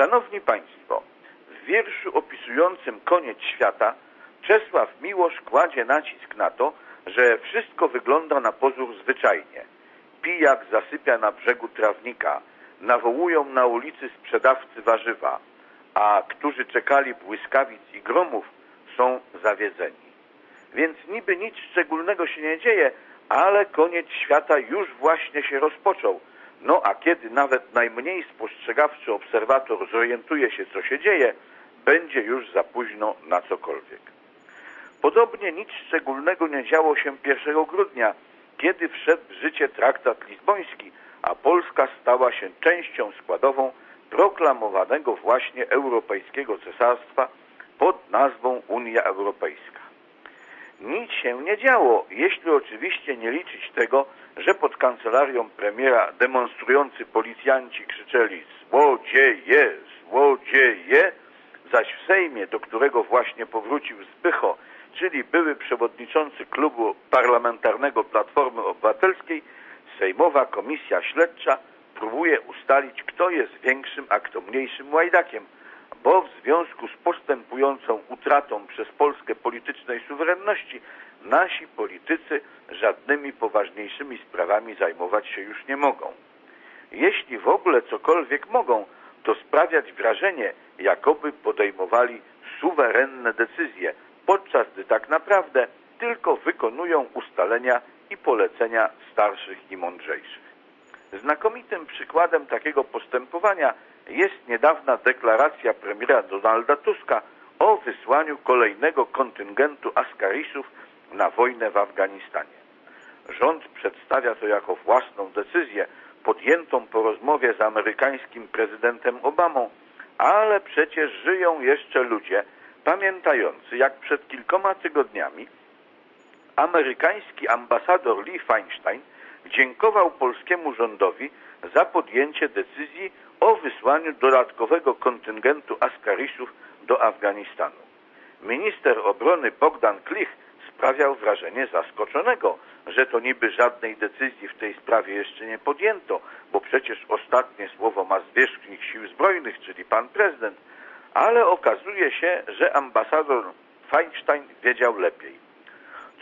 Szanowni Państwo, w wierszu opisującym koniec świata Czesław Miłosz kładzie nacisk na to, że wszystko wygląda na pozór zwyczajnie. Pijak zasypia na brzegu trawnika, nawołują na ulicy sprzedawcy warzywa, a którzy czekali błyskawic i gromów są zawiedzeni. Więc niby nic szczególnego się nie dzieje, ale koniec świata już właśnie się rozpoczął. No a kiedy nawet najmniej spostrzegawczy obserwator zorientuje się, co się dzieje, będzie już za późno na cokolwiek. Podobnie nic szczególnego nie działo się 1 grudnia, kiedy wszedł w życie traktat lizboński, a Polska stała się częścią składową proklamowanego właśnie Europejskiego Cesarstwa pod nazwą Unia Europejska. Nic się nie działo, jeśli oczywiście nie liczyć tego, że pod kancelarią premiera demonstrujący policjanci krzyczeli złodzieje, złodzieje, zaś w Sejmie, do którego właśnie powrócił Zbycho, czyli były przewodniczący klubu parlamentarnego Platformy Obywatelskiej, Sejmowa Komisja Śledcza próbuje ustalić, kto jest większym, a kto mniejszym łajdakiem, bo w związku z postępującą utratą przez Polskę politycznej suwerenności nasi politycy żadnymi poważniejszymi sprawami zajmować się już nie mogą. Jeśli w ogóle cokolwiek mogą, to sprawiać wrażenie, jakoby podejmowali suwerenne decyzje, podczas gdy tak naprawdę tylko wykonują ustalenia i polecenia starszych i mądrzejszych. Znakomitym przykładem takiego postępowania jest niedawna deklaracja premiera Donalda Tuska o wysłaniu kolejnego kontyngentu Askarisów na wojnę w Afganistanie. Rząd przedstawia to jako własną decyzję podjętą po rozmowie z amerykańskim prezydentem Obamą, ale przecież żyją jeszcze ludzie pamiętający, jak przed kilkoma tygodniami amerykański ambasador Lee Feinstein dziękował polskiemu rządowi za podjęcie decyzji o wysłaniu dodatkowego kontyngentu Askarisów do Afganistanu. Minister obrony Bogdan Klich sprawiał wrażenie zaskoczonego, że to niby żadnej decyzji w tej sprawie jeszcze nie podjęto, bo przecież ostatnie słowo ma zwierzchnik sił zbrojnych, czyli pan prezydent, ale okazuje się, że ambasador Feinstein wiedział lepiej.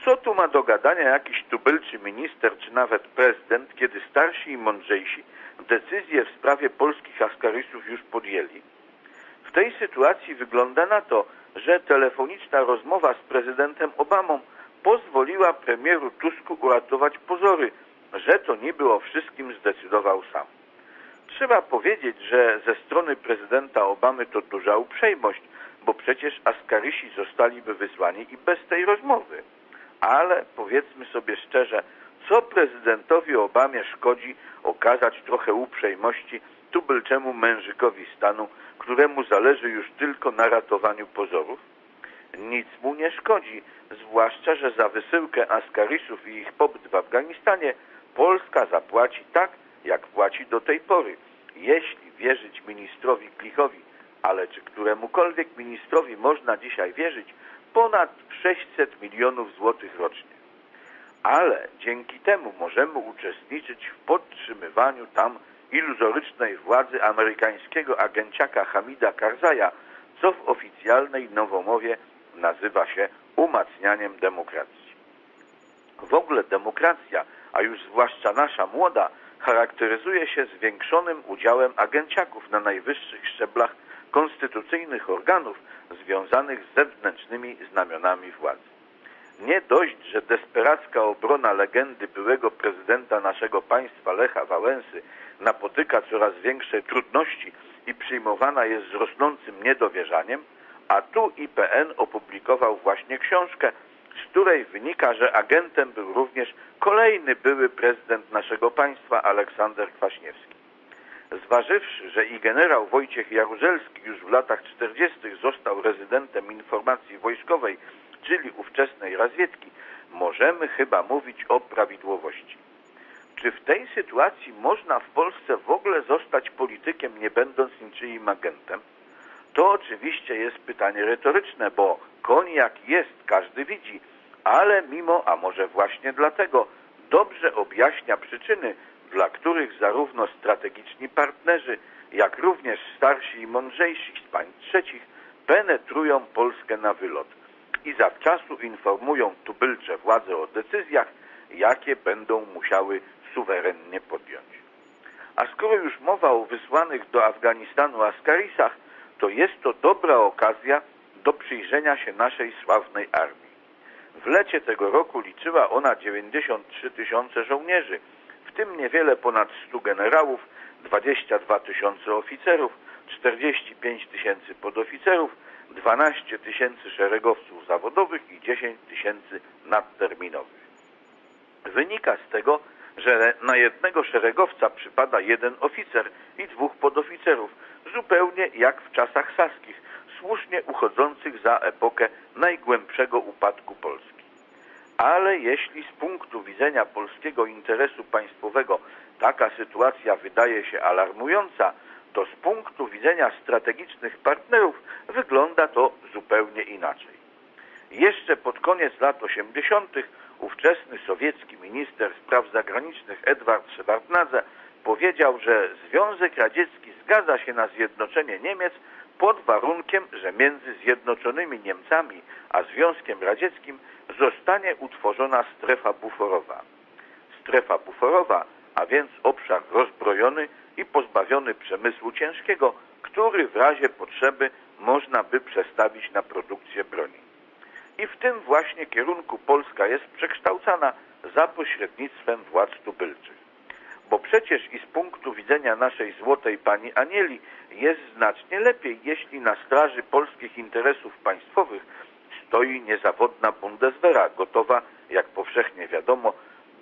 Co tu ma do gadania jakiś tubylczy minister czy nawet prezydent, kiedy starsi i mądrzejsi decyzje w sprawie polskich askarysów już podjęli? W tej sytuacji wygląda na to, że telefoniczna rozmowa z prezydentem Obamą pozwoliła premieru Tusku uratować pozory, że to niby o wszystkim zdecydował sam. Trzeba powiedzieć, że ze strony prezydenta Obamy to duża uprzejmość, bo przecież Askarysi zostaliby wysłani i bez tej rozmowy. Ale powiedzmy sobie szczerze, co prezydentowi Obamie szkodzi okazać trochę uprzejmości tubylczemu mężykowi stanu, któremu zależy już tylko na ratowaniu pozorów? Nic mu nie szkodzi, zwłaszcza, że za wysyłkę Askarisów i ich pobyt w Afganistanie Polska zapłaci tak, jak płaci do tej pory. Jeśli wierzyć ministrowi Klichowi, ale czy któremukolwiek ministrowi można dzisiaj wierzyć, ponad 600 milionów złotych rocznie. Ale dzięki temu możemy uczestniczyć w podtrzymywaniu tam iluzorycznej władzy amerykańskiego agenciaka Hamida Karzaja, co w oficjalnej nowomowie nazywa się umacnianiem demokracji. W ogóle demokracja, a już zwłaszcza nasza młoda, charakteryzuje się zwiększonym udziałem agenciaków na najwyższych szczeblach konstytucyjnych organów związanych z zewnętrznymi znamionami władzy. Nie dość, że desperacka obrona legendy byłego prezydenta naszego państwa Lecha Wałęsy napotyka coraz większe trudności i przyjmowana jest z rosnącym niedowierzaniem, a tu IPN opublikował właśnie książkę, z której wynika, że agentem był również kolejny były prezydent naszego państwa Aleksander Kwaśniewski. Zważywszy, że i generał Wojciech Jaruzelski już w latach 40. został rezydentem informacji wojskowej, czyli ówczesnej razwiedki, możemy chyba mówić o prawidłowości. Czy w tej sytuacji można w Polsce w ogóle zostać politykiem, nie będąc niczyim agentem? To oczywiście jest pytanie retoryczne, bo koń jak jest, każdy widzi, ale mimo, a może właśnie dlatego, dobrze objaśnia przyczyny, dla których zarówno strategiczni partnerzy, jak również starsi i mądrzejsi z państw trzecich penetrują Polskę na wylot i zawczasu informują tubylcze władze o decyzjach, jakie będą musiały suwerennie podjąć. A skoro już mowa o wysłanych do Afganistanu Askarisach, to jest to dobra okazja do przyjrzenia się naszej sławnej armii. W lecie tego roku liczyła ona 93 tysiące żołnierzy, tym niewiele ponad 100 generałów, 22 tysiące oficerów, 45 tysięcy podoficerów, 12 tysięcy szeregowców zawodowych i 10 tysięcy nadterminowych. Wynika z tego, że na jednego szeregowca przypada jeden oficer i dwóch podoficerów, zupełnie jak w czasach saskich, słusznie uchodzących za epokę najgłębszego upadku Polski. Ale jeśli z punktu widzenia polskiego interesu państwowego taka sytuacja wydaje się alarmująca, to z punktu widzenia strategicznych partnerów wygląda to zupełnie inaczej. Jeszcze pod koniec lat 80. ówczesny sowiecki minister spraw zagranicznych Edward Szewardnadze powiedział, że Związek Radziecki zgadza się na zjednoczenie Niemiec pod warunkiem, że między Zjednoczonymi Niemcami a Związkiem Radzieckim zostanie utworzona strefa buforowa. Strefa buforowa, a więc obszar rozbrojony i pozbawiony przemysłu ciężkiego, który w razie potrzeby można by przestawić na produkcję broni. I w tym właśnie kierunku Polska jest przekształcana za pośrednictwem władz tubylczych. Bo przecież i z punktu widzenia naszej złotej pani Anieli jest znacznie lepiej, jeśli na straży polskich interesów państwowych stoi niezawodna Bundeswehra, gotowa, jak powszechnie wiadomo,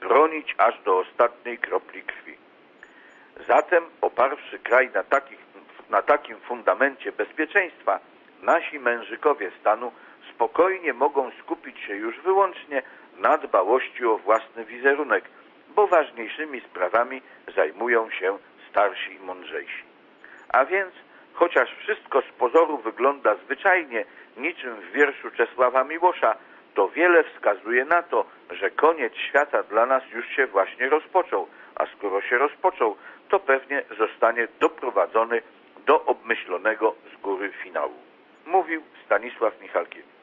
bronić aż do ostatniej kropli krwi. Zatem, oparwszy kraj na, takich, na takim fundamencie bezpieczeństwa, nasi mężykowie stanu spokojnie mogą skupić się już wyłącznie na dbałości o własny wizerunek, bo ważniejszymi sprawami zajmują się starsi i mądrzejsi. A więc, chociaż wszystko z pozoru wygląda zwyczajnie, niczym w wierszu Czesława Miłosza, to wiele wskazuje na to, że koniec świata dla nas już się właśnie rozpoczął, a skoro się rozpoczął, to pewnie zostanie doprowadzony do obmyślonego z góry finału. Mówił Stanisław Michalkiewicz.